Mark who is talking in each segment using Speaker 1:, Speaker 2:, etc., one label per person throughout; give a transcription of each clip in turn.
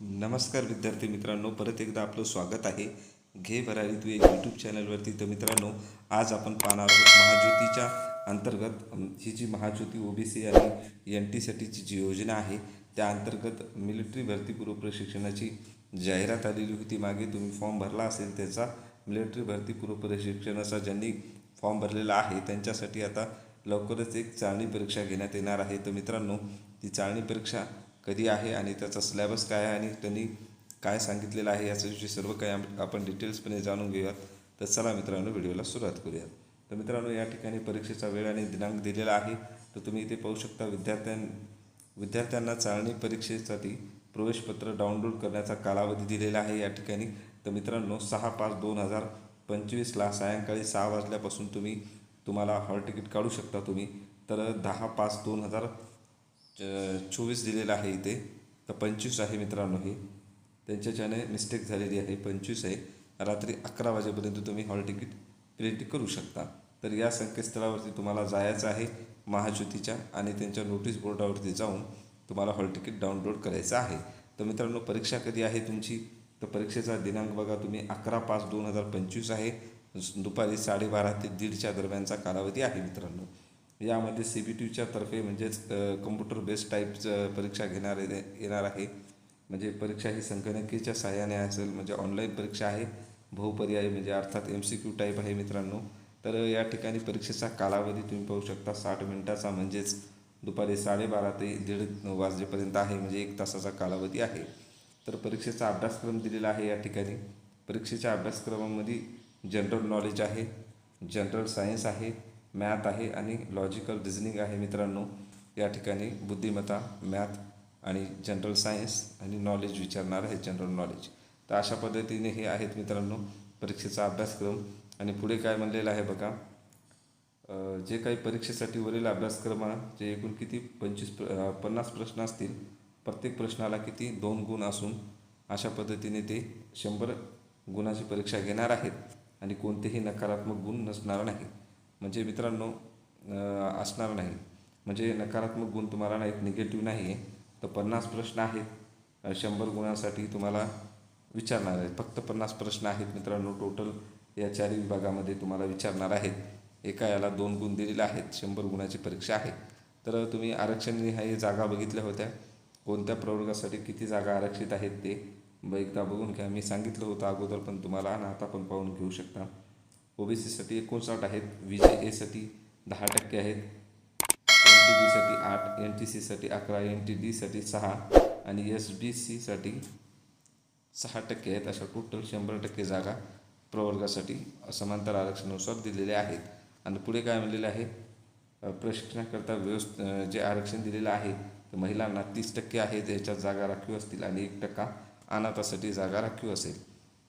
Speaker 1: नमस्कार विद्यार्थी मित्रांनो परत एकदा आपलं स्वागत आहे. घे भरारी तू एक यूट्यूब चॅनलवरती तर मित्रांनो आज आपण पाहणार आहोत महाज्योतीच्या अंतर्गत ही जी महाज्योती ओबीसी आणि एन टीसाठीची जी योजना आहे त्या अंतर्गत मिलिटरी भरती पूर्व प्रशिक्षणाची जाहिरात आलेली होती. मागे तुम्ही फॉर्म भरला असेल त्याचा मिलिटरी भरती पूर्व प्रशिक्षणाचा ज्यांनी फॉर्म भरलेला आहे त्यांच्यासाठी आता लवकरच एक चाळणी परीक्षा घेण्यात येणार आहे. तर मित्रांनो ती चाळणी परीक्षा कधी आहे आणि त्याचा सिलॅबस काय आहे आणि त्यांनी काय सांगितलेलं आहे याच्याविषयी सर्व काही आम- आपण डिटेल्सपणे जाणून घेऊयात. तर चला मित्रांनो व्हिडिओला सुरुवात करूयात तर मित्रांनो या ठिकाणी परीक्षेचा वेळ आणि दिनांक दिलेला आहे. तर तुम्ही इथे पाहू शकता विद्यार्थ्यां विद्यार्थ्यांना चाळणी परीक्षेसाठी प्रवेशपत्र डाउनलोड करण्याचा कालावधी दिलेला आहे या ठिकाणी. तर मित्रांनो सहा पाच दोन हजार पंचवीसला सायंकाळी सहा वाजल्यापासून तुम्ही तुम्हाला हॉल तिकीट काढू शकता तुम्ही. तर दहा पाच दोन हजार चोवीस दिलेलं आहे इथे. तर पंचवीस आहे मित्रांनो हे. त्यांच्याच्याने मिस्टेक झालेली आहे पंचवीस आहे. रात्री अकरा वाजेपर्यंत तुम्ही हॉल तिकीट प्रिंट करू शकता. तर या संकेतस्थळावरती तुम्हाला जायचं आहे महाज्योतीच्या आणि त्यांच्या नोटीस बोर्डावरती जाऊन तुम्हाला हॉल तिकीट डाउनलोड करायचं आहे. तर मित्रांनो परीक्षा कधी आहे तुमची? तर परीक्षेचा दिनांक बघा तुम्ही. अकरा पाच दोन हजार पंचवीस आहे. दुपारी साडेबारा ते दीडच्या दरम्यानचा कालावधी आहे मित्रांनो. यामध्ये सी बी टीच्या तर्फे म्हणजेच कम्प्युटर बेस्ड टाईपचं परीक्षा घेणार येणार आहे. म्हणजे परीक्षा ही संगणकीच्या सहाय्याने असेल म्हणजे ऑनलाईन परीक्षा आहे. बहुपर्यायी म्हणजे अर्थात एम सी क्यू टाईप आहे मित्रांनो. तर या ठिकाणी परीक्षेचा कालावधी तुम्ही पाहू शकता. साठ मिनिटाचा म्हणजेच दुपारी साडेबारा ते दीड वाजेपर्यंत आहे. म्हणजे एक तासाचा कालावधी आहे. तर परीक्षेचा अभ्यासक्रम दिलेला आहे या ठिकाणी. परीक्षेच्या अभ्यासक्रमामध्ये जनरल नॉलेज आहे जनरल सायन्स आहे मॅथ आहे आणि लॉजिकल रिझनिंग आहे मित्रांनो. या ठिकाणी बुद्धिमत्ता मॅथ आणि जनरल सायन्स आणि नॉलेज विचारणार आहे जनरल नॉलेज. तर अशा पद्धतीने हे आहेत मित्रांनो परीक्षेचा अभ्यासक्रम. आणि पुढे काय म्हणलेलं आहे बघा. जे काही परीक्षेसाठी वरील अभ्यासक्रमाचे एकूण किती? पंचवीस प्र पन्नास प्रश्न असतील. प्रत्येक प्रश्नाला किती? दोन गुण असून अशा पद्धतीने ते शंभर गुणाची परीक्षा घेणार आहेत. आणि कोणतेही नकारात्मक गुण नसणार नाही म्हणजे मित्रांनो असणार नाही. म्हणजे नकारात्मक गुण तुम्हाला नाही निगेटिव्ह नाही आहे. तर पन्नास प्रश्न आहेत. शंभर गुणांसाठी तुम्हाला विचारणार आहेत. फक्त पन्नास प्रश्न आहेत मित्रांनो टोटल या चारही विभागामध्ये तुम्हाला विचारणार आहेत. एका याला दोन गुण दिलेले आहेत शंभर गुणाची परीक्षा आहे. तर तुम्ही आरक्षणनिहाय जागा बघितल्या होत्या. कोणत्या प्रवर्गासाठी किती जागा आरक्षित आहेत ते ब एकदा बघून घ्या. मी सांगितलं होतं अगोदर पण तुम्हाला आणि आता पण पाहून घेऊ शकता. ओबीसीसाठी एकोणसाठ आहेत व्ही जे एसाठी दहा टक्के आहेत एन टी बीसाठी आठ एन टी सीसाठी अकरा एन टी डीसाठी सहा आणि एस बी सीसाठी सहा टक्के आहेत अशा टोटल शंभर टक्के जागा प्रवर्गासाठी समांतर आरक्षणानुसार दिलेल्या आहेत. आणि पुढे काय म्हणलेलं आहे? प्रशिक्षणाकरता व्यवस्थ जे आरक्षण दिलेलं आहे तर महिलांना तीस टक्के आहे ज्याच्यात जागा राखीव असतील आणि एक टक्का अनाथासाठी जागा राखीव असेल.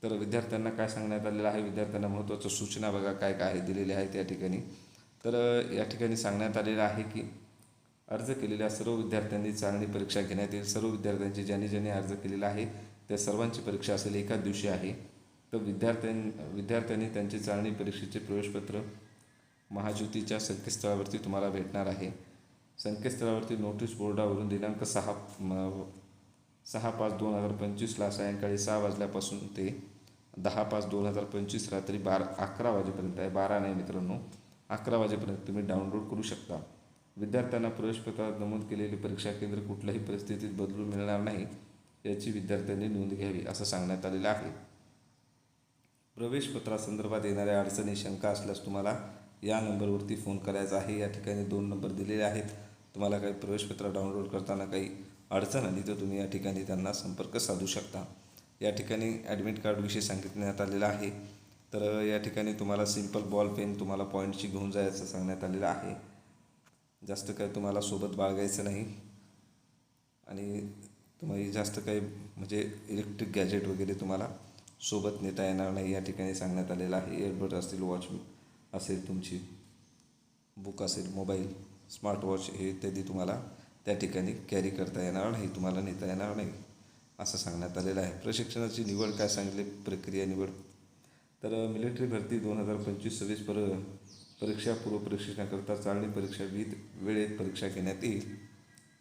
Speaker 1: तर विद्यार्थ्यांना काय सांगण्यात आलेलं आहे? विद्यार्थ्यांना महत्त्वाच्या सूचना बघा काय काय दिलेल्या आहेत या ठिकाणी. तर या ठिकाणी सांगण्यात आलेलं आहे की अर्ज केलेल्या सर्व विद्यार्थ्यांनी चांगली परीक्षा घेण्यात येईल. सर्व विद्यार्थ्यांची ज्यांनी ज्यांनी अर्ज केलेला आहे त्या सर्वांची परीक्षा असेल एकाच दिवशी आहे. तर विद्यार्थ्यां विद्यार्थ्यांनी त्यांचे चांगली परीक्षेचे प्रवेशपत्र महाज्योतीच्या संकेतस्थळावरती तुम्हाला भेटणार आहे. संकेतस्थळावरती नोटीस बोर्डावरून दिनांक सहा सहा पाच दोन हजार पंचवीसला सायंकाळी सहा वाजल्यापासून ते दहा पाच दोन हजार पंचवीस रात्री बारा अकरा वाजेपर्यंत आहे. बारा नाही मित्रांनो अकरा वाजेपर्यंत तुम्ही डाउनलोड करू शकता. विद्यार्थ्यांना प्रवेशपत्रात नमूद केलेले परीक्षा केंद्र कुठल्याही परिस्थितीत बदलून मिळणार नाही याची विद्यार्थ्यांनी नोंद घ्यावी असं सांगण्यात आलेलं आहे. प्रवेशपत्रासंदर्भात येणाऱ्या अडचणी शंका असल्यास तुम्हाला या नंबरवरती फोन करायचा आहे. या ठिकाणी दोन नंबर दिलेले आहेत. तुम्हाला काही प्रवेशपत्र डाउनलोड करताना काही अडचण आली तर तुम्ही या ठिकाणी त्यांना संपर्क साधू शकता. या ठिकाणी ॲडमिट कार्डविषयी सांगितण्यात आलेलं आहे. तर या ठिकाणी तुम्हाला सिंपल बॉल पेन तुम्हाला पॉईंटची घेऊन जायचं सांगण्यात आलेलं आहे. जास्त काही तुम्हाला सोबत बाळगायचं नाही. आणि तुम्हाला जास्त काही म्हणजे इलेक्ट्रिक गॅजेट वगैरे तुम्हाला सोबत नेता येणार नाही या ठिकाणी सांगण्यात आलेलं आहे. एअरबड असतील वॉच असेल तुमची बुक असेल मोबाईल स्मार्ट वॉच हे इत्यादी तुम्हाला त्या ठिकाणी कॅरी करता येणार नाही. तुम्हाला नेता येणार नाही. असं सांगण्यात आलेलं आहे. प्रशिक्षणाची निवड काय सांगितली? प्रक्रिया निवड. तर मिलिटरी भरती दोन हजार पंचवीस सव्वीस पर परीक्षा पूर्व प्रशिक्षणाकरता चालणी परीक्षा विविध वेळेत परीक्षा घेण्यात येईल.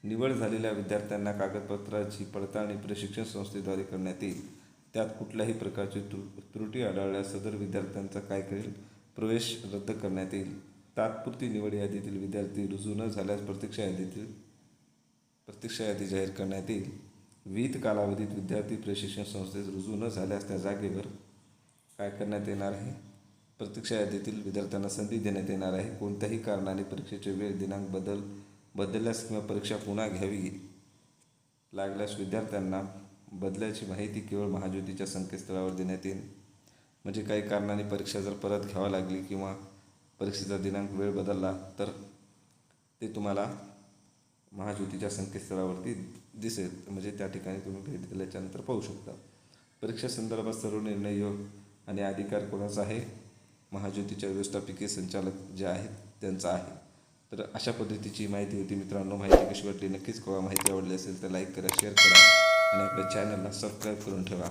Speaker 1: निवड झालेल्या विद्यार्थ्यांना कागदपत्राची पडताळणी प्रशिक्षण संस्थेद्वारे करण्यात येईल. त्यात कुठल्याही प्रकारची त्रु त्रुटी आढळल्यास सदर विद्यार्थ्यांचा काय करेल? प्रवेश रद्द करण्यात येईल. तात्पुरती निवड यादीतील विद्यार्थी रुजू न झाल्यास प्रतीक्षा यादीतील प्रतीक्षा यादी जाहीर करण्यात येईल. विहित कालावधीत विद्यार्थी प्रशिक्षण संस्थेत रुजू न झाल्यास त्या जागेवर काय करण्यात येणार आहे? प्रतीक्षा यादीतील विद्यार्थ्यांना संधी देण्यात येणार आहे. कोणत्याही कारणाने परीक्षेचे वेळ दिनांक बदल बदलल्यास किंवा परीक्षा पुन्हा घ्यावी लागल्यास विद्यार्थ्यांना बदल्याची माहिती केवळ महाज्योतीच्या संकेतस्थळावर देण्यात येईल. म्हणजे काही कारणाने परीक्षा जर परत घ्यावी लागली किंवा परीक्षेचा दिनांक वेळ बदलला तर ते तुम्हाला महाज्योतीच्या संकेतस्थळावरती दिसेल. म्हणजे त्या ठिकाणी तुम्ही भेट दिल्याच्यानंतर पाहू शकता. परीक्षा संदर्भात सर्व निर्णय योग आणि अधिकार कोणाचा आहे? महाज्योतीच्या व्यवस्थापकीय संचालक जे आहेत त्यांचा आहे. तर अशा पद्धतीची माहिती होती मित्रांनो. माहिती कशी वाटली नक्कीच कळवा. माहिती आवडली असेल तर लाईक करा शेअर करा आणि आपल्या चॅनलला सबस्क्राईब करून ठेवा.